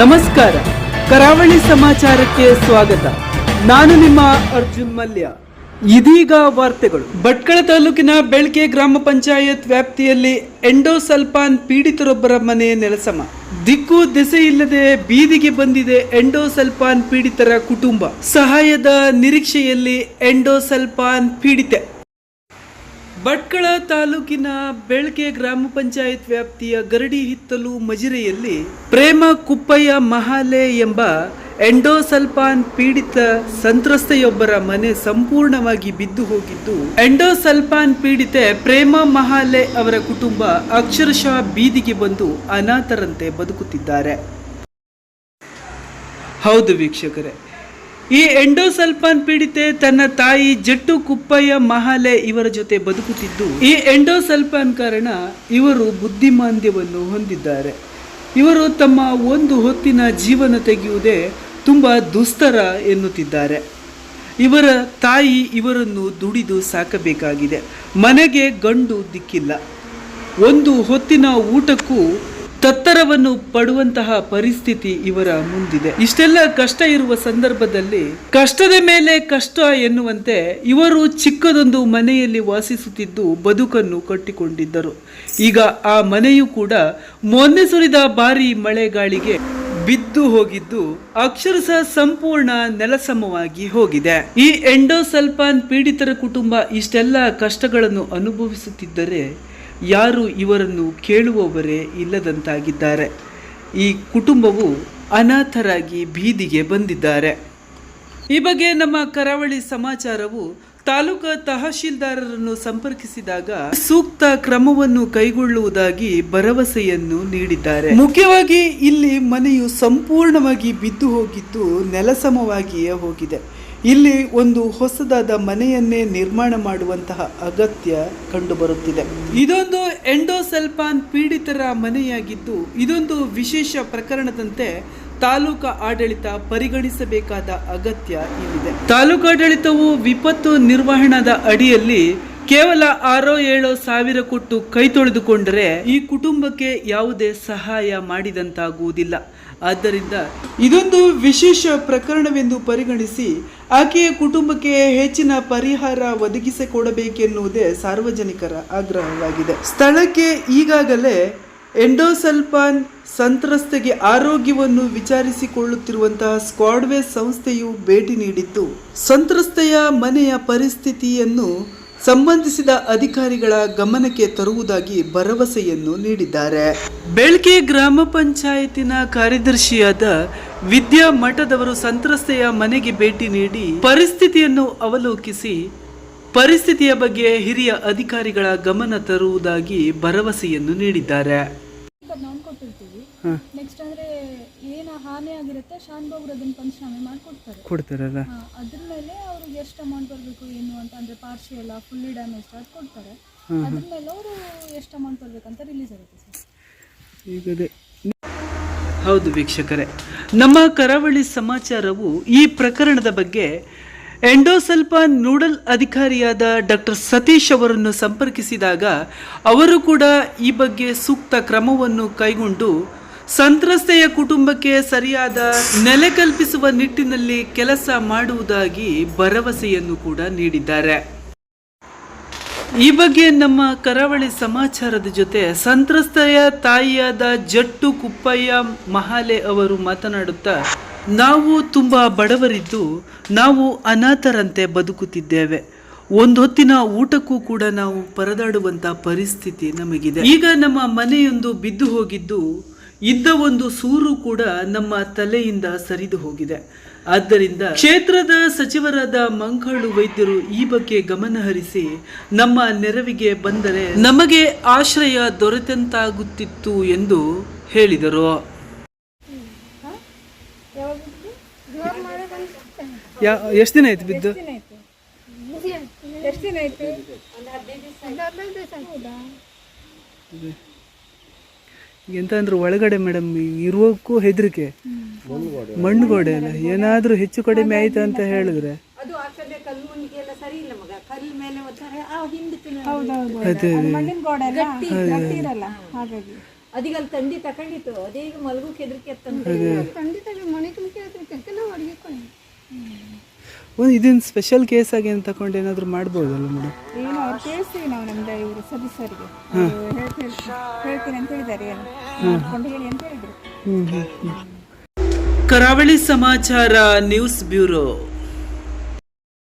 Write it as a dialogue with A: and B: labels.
A: ನಮಸ್ಕಾರ. ಕರಾವಳಿ ಸಮಾಚಾರಕ್ಕೆ ಸ್ವಾಗತ. ನಾನು ನಿಮ್ಮ ಅರ್ಜುನ್ ಮಲ್ಯ. ಇದೀಗ ವಾರ್ತೆಗಳು. ಭಟ್ಕಳ ತಾಲೂಕಿನ ಬೆಳ್ಕೆ ಗ್ರಾಮ ಪಂಚಾಯತ್ ವ್ಯಾಪ್ತಿಯಲ್ಲಿ ಎಂಡೋಸಲ್ಪಾನ್ ಪೀಡಿತರೊಬ್ಬರ ಮನೆ ನೆಲಸಮ. ದಿಕ್ಕು ದೆಸೆ ಇಲ್ಲದೆ ಬೀದಿಗೆ ಬಂದಿದೆ ಎಂಡೋಸಲ್ಪಾನ್ ಪೀಡಿತರ ಕುಟುಂಬ. ಸಹಾಯದ ನಿರೀಕ್ಷೆಯಲ್ಲಿ ಎಂಡೋಸಲ್ಪಾನ್ ಪೀಡಿತೆ. ಭಟ್ಕಳ ತಾಲೂಕಿನ ಬೆಳಕೆ ಗ್ರಾಮ ಪಂಚಾಯತ್ ವ್ಯಾಪ್ತಿಯ ಗರಡಿ ಹಿತ್ತಲು ಮಜಿರೆಯಲ್ಲಿ ಪ್ರೇಮ ಕುಪ್ಪಯ್ಯ ಮಹಾಲೆ ಎಂಬ ಎಂಡೋಸಲ್ಫಾನ್ ಪೀಡಿತ ಸಂತ್ರಸ್ತೆಯೊಬ್ಬರ ಮನೆ ಸಂಪೂರ್ಣವಾಗಿ ಬಿದ್ದು ಹೋಗಿದ್ದು ಎಂಡೋಸಲ್ಫಾನ್ ಪೀಡಿತೆ ಪ್ರೇಮ ಮಹಾಲೆ ಅವರ ಕುಟುಂಬ ಅಕ್ಷರಶಃ ಬೀದಿಗೆ ಬಂದು ಅನಾಥರಂತೆ ಬದುಕುತ್ತಿದ್ದಾರೆ. ಹೌದು ವೀಕ್ಷಕರೇ ಈ ಎಂಡೋಸಲ್ಫಾನ್ ಪೀಡಿತೆ ತನ್ನ ತಾಯಿ ಜಟ್ಟು ಕುಪ್ಪಯ್ಯ ಮಹಾಲೆ ಇವರ ಜೊತೆ ಬದುಕುತ್ತಿದ್ದು, ಈ ಎಂಡೋಸಲ್ಫಾನ್ ಕಾರಣ ಇವರು ಬುದ್ಧಿಮಾಂದ್ಯವನ್ನು ಹೊಂದಿದ್ದಾರೆ. ಇವರು ತಮ್ಮ ಒಂದು ಹೊತ್ತಿನ ಜೀವನ ತೆಗೆಯುವುದೇ ತುಂಬ ದುಸ್ತರ ಎನ್ನುತ್ತಿದ್ದಾರೆ. ಇವರ ತಾಯಿ ಇವರನ್ನು ದುಡಿದು ಸಾಕಬೇಕಾಗಿದೆ. ಮನೆಗೆ ಗಂಡು ದಿಕ್ಕಿಲ್ಲ. ಒಂದು ಹೊತ್ತಿನ ಊಟಕ್ಕೂ ತತ್ತರವನ್ನು ಪಡುವಂತಹ ಪರಿಸ್ಥಿತಿ ಇವರ ಮುಂದಿದೆ. ಇಷ್ಟೆಲ್ಲ ಕಷ್ಟ ಇರುವ ಸಂದರ್ಭದಲ್ಲಿ ಕಷ್ಟದ ಮೇಲೆ ಕಷ್ಟ ಎನ್ನುವಂತೆ ಇವರು ಚಿಕ್ಕದೊಂದು ಮನೆಯಲ್ಲಿ ವಾಸಿಸುತ್ತಿದ್ದು ಬದುಕನ್ನು ಕಟ್ಟಿಕೊಂಡಿದ್ದರು. ಈಗ ಆ ಮನೆಯು ಕೂಡ ಮೊನ್ನೆ ಸುರಿದ ಭಾರಿ ಮಳೆಗಾಳಿಗೆ ಬಿದ್ದು ಹೋಗಿದ್ದು ಅಕ್ಷರಶಃ ಸಂಪೂರ್ಣ ನೆಲಸಮವಾಗಿ ಹೋಗಿದೆ. ಈ ಎಂಡೋಸಲ್ಪಾನ್ ಪೀಡಿತರ ಕುಟುಂಬ ಇಷ್ಟೆಲ್ಲ ಕಷ್ಟಗಳನ್ನು ಅನುಭವಿಸುತ್ತಿದ್ದರೆ ಯಾರು ಇವರನ್ನು ಕೇಳುವವರೇ ಇಲ್ಲದಂತಾಗಿದ್ದಾರೆ. ಈ ಕುಟುಂಬವು ಅನಾಥರಾಗಿ ಬೀದಿಗೆ ಬಂದಿದ್ದಾರೆ. ಈ ಬಗ್ಗೆ ನಮ್ಮ ಕರಾವಳಿ ಸಮಾಚಾರವು ತಾಲೂಕಾ ತಹಶೀಲ್ದಾರರನ್ನು ಸಂಪರ್ಕಿಸಿದಾಗ ಸೂಕ್ತ ಕ್ರಮವನ್ನು ಕೈಗೊಳ್ಳುವುದಾಗಿ ಭರವಸೆಯನ್ನು ನೀಡಿದ್ದಾರೆ. ಮುಖ್ಯವಾಗಿ ಇಲ್ಲಿ ಮನೆಯು ಸಂಪೂರ್ಣವಾಗಿ ಬಿದ್ದು ಹೋಗಿದ್ದು ನೆಲಸಮವಾಗಿಯೇ ಹೋಗಿದೆ. ಇಲ್ಲಿ ಒಂದು ಹೊಸದಾದ ಮನೆಯನ್ನೇ ನಿರ್ಮಾಣ ಮಾಡುವಂತಹ ಅಗತ್ಯ ಕಂಡುಬರುತ್ತಿದೆ. ಇದೊಂದು ಎಂಡೋಸೆಲ್ಪಾನ್ ಪೀಡಿತರ ಮನೆಯಾಗಿದ್ದು, ಇದೊಂದು ವಿಶೇಷ ಪ್ರಕರಣದಂತೆ ತಾಲೂಕಾ ಆಡಳಿತ ಪರಿಗಣಿಸಬೇಕಾದ ಅಗತ್ಯ ಇಲ್ಲಿದೆ. ತಾಲೂಕಾಡಳಿತವು ವಿಪತ್ತು ನಿರ್ವಹಣದ ಅಡಿಯಲ್ಲಿ ಕೇವಲ ಆರೋ ಏಳೋ ಸಾವಿರ ಕೊಟ್ಟು ಕೈ ತೊಳೆದುಕೊಂಡರೆ ಈ ಕುಟುಂಬಕ್ಕೆ ಯಾವುದೇ ಸಹಾಯ ಮಾಡಿದಂತಾಗುವುದಿಲ್ಲ. ಆದ್ದರಿಂದ ಇದೊಂದು ವಿಶೇಷ ಪ್ರಕರಣವೆಂದು ಪರಿಗಣಿಸಿ ಆಕೆಯ ಕುಟುಂಬಕ್ಕೆ ಹೆಚ್ಚಿನ ಪರಿಹಾರ ಒದಗಿಸಿಕೊಡಬೇಕೆನ್ನುವುದೇ ಸಾರ್ವಜನಿಕರ ಆಗ್ರಹವಾಗಿದೆ. ಸ್ಥಳಕ್ಕೆ ಈಗಾಗಲೇ ಎಂಡೋಸಲ್ಪಾನ್ ಸಂತ್ರಸ್ತೆಗೆ ಆರೋಗ್ಯವನ್ನು ವಿಚಾರಿಸಿಕೊಳ್ಳುತ್ತಿರುವಂತಹ ಸ್ಕ್ವಾಡ್ವೇ ಸಂಸ್ಥೆಯು ಭೇಟಿ ನೀಡಿದ್ದು, ಸಂತ್ರಸ್ತೆಯ ಮನೆಯ ಪರಿಸ್ಥಿತಿಯನ್ನು ಸಂಬಂಧಿಸಿದ ಅಧಿಕಾರಿಗಳ ಗಮನಕ್ಕೆ ತರುವುದಾಗಿ ಭರವಸೆಯನ್ನು ನೀಡಿದ್ದಾರೆ. ಬೆಳಗ್ಗೆ ಗ್ರಾಮ ಪಂಚಾಯತಿನ ಕಾರ್ಯದರ್ಶಿಯಾದ ವಿದ್ಯಾ ಮಠದವರು ಸಂತ್ರಸ್ತೆಯ ಮನೆಗೆ ಭೇಟಿ ನೀಡಿ ಪರಿಸ್ಥಿತಿಯನ್ನು ಅವಲೋಕಿಸಿ ಪರಿಸ್ಥಿತಿಯ ಬಗ್ಗೆ ಹಿರಿಯ ಅಧಿಕಾರಿಗಳ ಗಮನ ತರುವುದಾಗಿ ಭರವಸೆಯನ್ನು ನೀಡಿದ್ದಾರೆ
B: ನಾವು ಕೊಟ್ಟಿರ್ತೀವಿ ನೆಕ್ಸ್ಟ್ ಅಂದ್ರೆ ಏನು ಆಗಿರುತ್ತೆ ಶಾನ್ ಅದನ್ನ ಪಂಚನಾಮೆ ಮಾಡಿಕೊಡ್ತಾರೆ.
A: ಕೊಡ್ತಾರಲ್ಲ?
B: ಅದ್ರ ಮೇಲೆ ಅವ್ರಿಗೆ ಎಷ್ಟು ಅಮೌಂಟ್ ಬರಬೇಕು ಏನು ಅಂತ ಅಂದ್ರೆ ಪಾರ್ಶಿಯಲ್ ಫುಲ್ಲಿ ಡ್ಯಾಮೇಜ್ ಅದು ಕೊಡ್ತಾರೆ. ಅದ್ರ ಮೇಲೆ ಅವರು ಎಷ್ಟು ಅಮೌಂಟ್ ಬರ್ಬೇಕಂತ ರಿಲೀಸ್ ಆಗುತ್ತೆ ಸರ್.
A: ಈಗ ಅದೇ. ಹೌದು ವೀಕ್ಷಕರೇ. ನಮ್ಮ ಕರಾವಳಿ ಸಮಾಚಾರವು ಈ ಪ್ರಕರಣದ ಬಗ್ಗೆ ಎಂಡೋಸಲ್ಪ ನೂಡಲ್ ಅಧಿಕಾರಿಯಾದ ಡಾಕ್ಟರ್ ಸತೀಶ್ ಅವರನ್ನು ಸಂಪರ್ಕಿಸಿದಾಗ ಅವರು ಕೂಡ ಈ ಬಗ್ಗೆ ಸೂಕ್ತ ಕ್ರಮವನ್ನು ಕೈಗೊಂಡು ಸಂತ್ರಸ್ತೆಯ ಕುಟುಂಬಕ್ಕೆ ಸರಿಯಾದ ನೆಲೆ ಕಲ್ಪಿಸುವ ನಿಟ್ಟಿನಲ್ಲಿ ಕೆಲಸ ಮಾಡುವುದಾಗಿ ಭರವಸೆಯನ್ನು ಕೂಡ ನೀಡಿದ್ದಾರೆ. ಈ ಬಗ್ಗೆ ನಮ್ಮ ಕರಾವಳಿ ಸಮಾಚಾರದ ಜೊತೆ ಸಂತ್ರಸ್ತೆಯ ತಾಯಿಯಾದ ಜಟ್ಟು ಕುಪ್ಪಯ್ಯ ಮಹಾಲೆ ಅವರು ಮಾತನಾಡುತ್ತಾ, ನಾವು ತುಂಬ ಬಡವರಿದ್ದು ನಾವು ಅನಾಥರಂತೆ ಬದುಕುತ್ತಿದ್ದೇವೆ. ಒಂದೊತ್ತಿನ ಊಟಕ್ಕೂ ಕೂಡ ನಾವು ಪರದಾಡುವಂಥ ಪರಿಸ್ಥಿತಿ ನಮಗಿದೆ. ಈಗ ನಮ್ಮ ಮನೆಯೊಂದು ಬಿದ್ದು ಹೋಗಿದ್ದು ಇದ್ದ ಒಂದು ಸೂರು ಕೂಡ ನಮ್ಮ ತಲೆಯಿಂದ ಸರಿದು ಹೋಗಿದೆ. ಆದ್ದರಿಂದ ಕ್ಷೇತ್ರದ ಸಚಿವರಾದ ಮಂಗಳು ವೈದ್ಯರು ಈ ಬಗ್ಗೆ ಗಮನ ಹರಿಸಿ ನಮ್ಮ ನೆರವಿಗೆ ಬಂದರೆ ನಮಗೆ ಆಶ್ರಯ ದೊರೆತಂತಾಗುತ್ತಿತ್ತು ಎಂದು ಹೇಳಿದರು. ಯಾ ಎಷ್ಟು ದಿನ ಆಯ್ತು ಬಿದ್ದು?
B: ಎಷ್ಟು ದಿನ ಆಯ್ತು?
A: ಎಂತ ಅಂದ್ರೆ ಒಳಗಡೆ ಮೇಡಮ್ ಇರೋಕ್ಕೂ ಹೆದರಿಕೆ. ಮಣ್ಣು ಗೋಡೆ ಅಲ್ಲ ಏನಾದ್ರೂ ಹೆಚ್ಚು ಕಡಿಮೆ ಆಯ್ತು ಅಂತ ಹೇಳಿದ್ರೆ.
C: ಅದೇ ಅದೀಗ ಅಲ್ಲಿ. ತಂಡಿ ತಕೊಂಡಿತ್ತು. ಅದೇ ಈಗ ಮಲಗೋಕೆ ಹೆದರಿಕೆ ತಂದು
A: ಒಂದು ಇದನ್ನ ಸ್ಪೆಷಲ್ ಕೇಸ್ ಆಗಿ ಅಂತ ತಗೊಂಡು ಏನಾದರೂ ಮಾಡ್ಬೋದಲ್ಲ ಮೇಡಮ್?
B: ನಮ್ದು ಸರಿಗೆ ಹೇಳ್ತೀನಿ ಹೇಳ್ತೀನಿ ಅಂತ ಹೇಳಿದ್ದಾರೆ ಹೇಳಿ ಅಂತ ಹೇಳಿದ್ರು.
A: ಕರಾವಳಿ ಸಮಾಚಾರ ನ್ಯೂಸ್ ಬ್ಯೂರೋ.